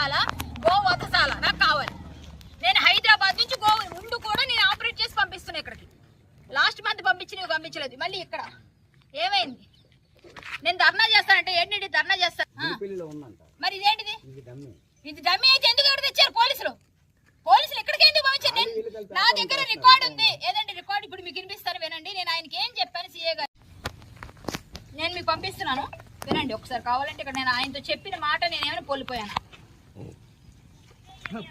వధశాల go వధశాల నాకు కావాలి. నేను హైదరాబాద్ నుంచి గో ఉండు కూడా నేను ఆపరేట్ చేసి పంపిస్తున్నాను ఇక్కడికి. లాస్ట్ మంత్ పంపించినవి పంపించలేదు. మళ్ళీ ఇక్కడ. ఏమైంది? నేను ధర్నా చేస్తానంటే ఏంటి ధర్నా చేస్తాను మరి ఇదేంటిది? ఇది డమ్మి. అయితే ఎందుకు ఎవరు తెచ్చారు పోలీసులు? పోలీసులు ఇక్కడికి ఎందుకు పంపించారు? నేను నా దగ్గర రికార్డు ఉంది. ఏదండి రికార్డు? ఇప్పుడు మీకు వినిపిస్తాను వినండి. నేను ఆయనకి ఏం చెప్పాను? సీఏ గారు. నేను మీకు పంపిస్తున్నాను. వినండి ఒకసారి కావాలంటే ఇక్కడ నేను ఆయనతో చెప్పిన మాట నేనేమైనా కోల్పోయాను? Hãy